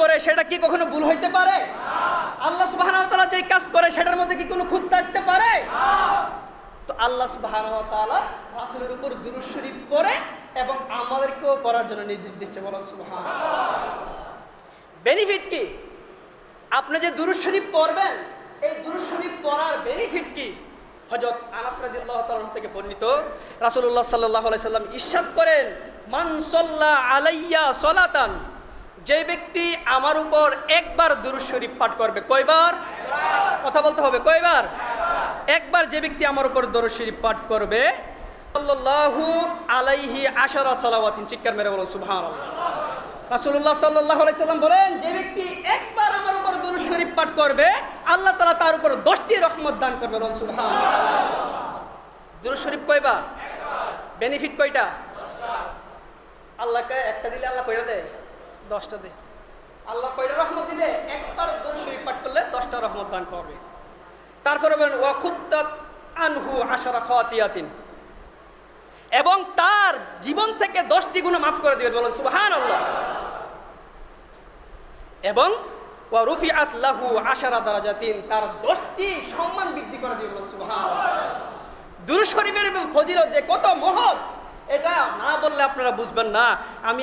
করে সেটা কি কখনো ভুল হইতে পারে? আল্লাহ তাআলা যে কাজ করে সেটার মধ্যে কি কোনো খুঁত থাকতে পারে? তো আল্লাহ তাআলা রাসূলের উপর দুরূদ শরীফ পড়ে এবং আমাদেরকেও করার জন্য নির্দেশ দিচ্ছে, বলেন সুবহানাল্লাহ। বেনিফিট কি? আপনি যে দুরূদ শরীফ পড়বেন, এই দুরূদ শরীফ পড়ার বেনিফিট কি? হযরত আনাস রাদিয়াল্লাহু তাআলা থেকে বর্ণিত, রাসূলুল্লাহ সাল্লাল্লাহু আলাইহি সাল্লাম ইরশাদ করেন, মান সাল্লা আলাইয়া সালাতান যে ব্যক্তি আমার উপর একবার দুরূদ শরীফ পাঠ করবে কয়বার? কথা বলতে হবে কয়বার? একবার যে ব্যক্তি আমার উপর দরুদ শরীফ পাঠ করবে সাল্লাল্লাহু আলাইহি আশারা সালাওয়াতিন চিৎকার মেরে বলুন সুবহানাল্লাহ। রাসূলুল্লাহ সাল্লাল্লাহু আলাইহি সাল্লাম বলেন যে ব্যক্তি একবার আমার উপর দরুদ শরীফ পাঠ করবে আল্লাহ তাআলা তার উপর 10টি রহমত দান করবে বলুন সুবহানাল্লাহ। দরুদ শরীফ কয়বার? বেনিফিট কয়টা? আল্লাহকে একটা দিলে আল্লাহ কয়টা দেয়। দশটা দেয় আল্লাহ কয়টা রহমত দিবে? পাঠ করলে দশটা রহমত দান করবে। তারপরে বলেন আনহু আশারা খাওয়াতিয়াতিন এবং তার জীবন থেকে দশটি গুণ মাফ করে দিবেন। বলেন সুবাহান আল্লাহ এবং, ওয়া রুফিআত লাহু আশারা তার দশটি সম্মান বৃদ্ধি করে দিবেন। বলেন সুবাহান দুরূদ শরীফের ফজিলত যে কত মহৎ, এটা না বললে আপনারা বুঝবেন না। আমি